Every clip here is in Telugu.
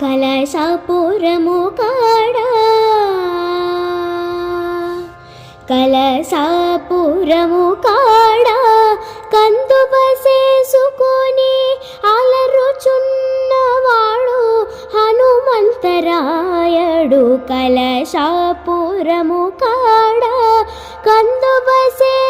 కలశాపురము కాడా? కలశాపురము కాడా? కందు బసేసుకొని అలరుచున్నవాడు హనుమంతరాయడు. కలశాపురము కాడా? కందు బసే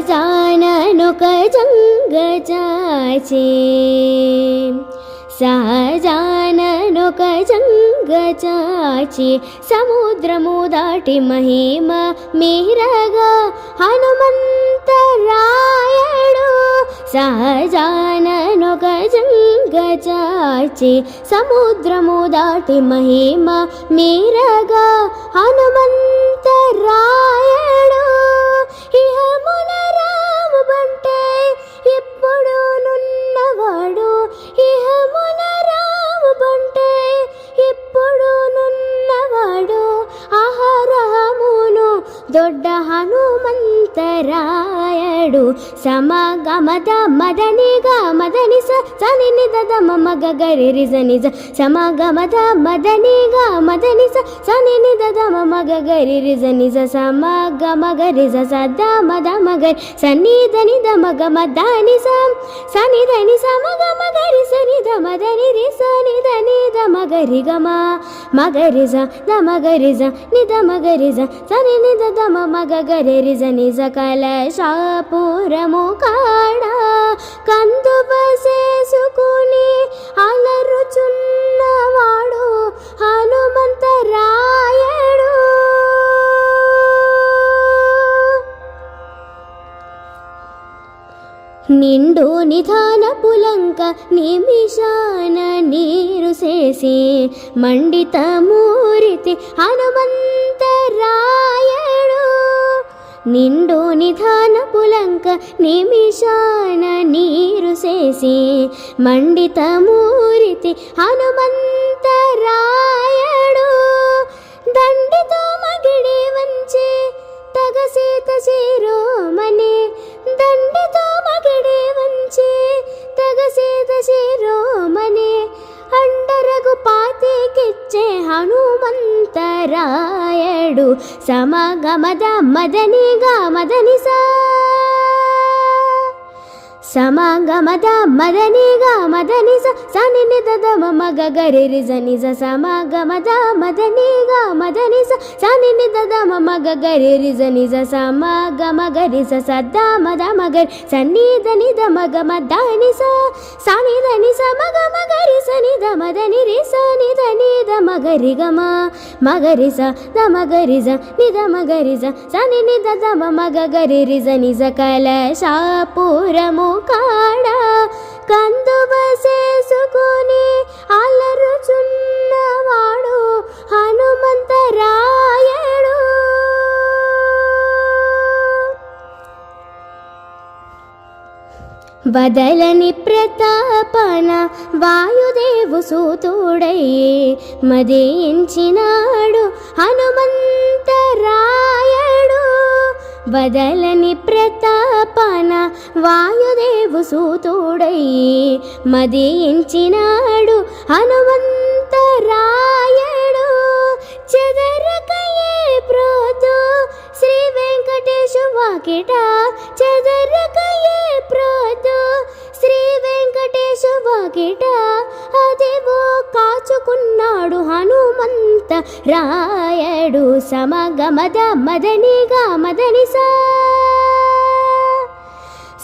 जानजं गाची सजानकजं गाची समुद्र मोदाी महिमा मेरग। हनुमन्त रायणो सजानजं गाची समुद्र मोदाी महिमा मेरग। हनुमन्त रायण ದೊಡ್ಡ ಹನುಮನ್ హనుమంతరాయడు సమగమద మదనిగా మదని మదని స సని నిద మమ గరి రిజ నిజ సమగమద మదనిగా మదని మదని స సని నిద మమ గరి రిజ నిజ సమగమ గరి స సద మద మగరి సని దని ద మగ మదని స సని దని సమగ మగరి సని ద మదని రి సని దని ద మగరి గమ మగరి స ద మగరి స నిద ద మగరి స సని నిద ద ద మ మగ గరి రి జ ని జ కలశాపురము కాడా. కందు బసేసుకుని అలరుచున్నవాడు హనుమంతరాయడు. నిండు నిధాన పులంక నిమిషాన నీరు చేసి మండిత మూరితి హనుమంతరా నిండు నిధాన పులంక నిమిషాన నీరు చేసి మండిత మూరితి హనుమంతరాయడు. దండితో మగిడి వంచి తగ సీత శిరోమణి. దండితో మగిడి వంచి తగ సీత శిరోమణి హనుమంతరాయడు సమగమద మదనిగా మదనిసా సమాంగ మద మదనిగా మదని సని నిద మమ గరి రిజ నిజ సమగమద మదనిగా మదని సని నిద మమ గరి రిజ నిజ సమగమ గరి స సద్ద మద మగరి సన్ని దని ద మగ మదని స సని దని స మగ మగరి సని ద మదని రి సని దని ద మగరి గమ మగరి స ద మగరి జ నిద మగరి జ సని నిద ద మమ గరి రిజ నిజ కలశాపురము కాడ? కందు బసేసుకుని అలరుచున్నవాడు హనుమంతరాయడు. వదలని ప్రతాపన వాయుదేవు సూతుడయ్యే మదించినాడు హనుమంత వదలని ప్రతాపన వాయుదేవు సూతుడయ్యే మదించినాడు హనుమంతరాయడు. చెదరకయే ప్రోతు శ్రీ వెంకటేశు వాకిట. చెదరకయే ప్రోతు శ్రీ వెంకటేశు వాకిట. అదేవో కాచుకున్నాడు హనుమంత రాయడు సమగమద మదనిగా మదని సా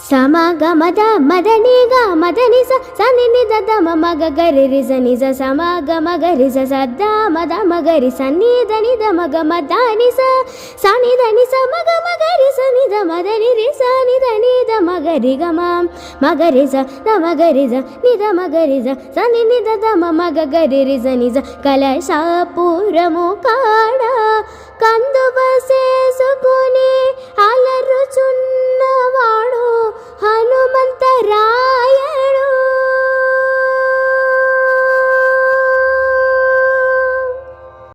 సమగమద మదనిగా మదని స సని నిద దమ మగ గరి రిజ నిజ సమగమ గరి స సద్ద మద మగరి సన్ని దని ద మగ మదాని స సని దని స మగ మగరి సని ద మదని రి సని దని ద మగరి గమ మగరి స ద మగరి జ ని ద మగరి జ సని నిద దమ మగ గరి రిజ నిజ కలశాపురము కాడా కందు బసేసుకుని అలరుచున్నవాడు హనుమంతరా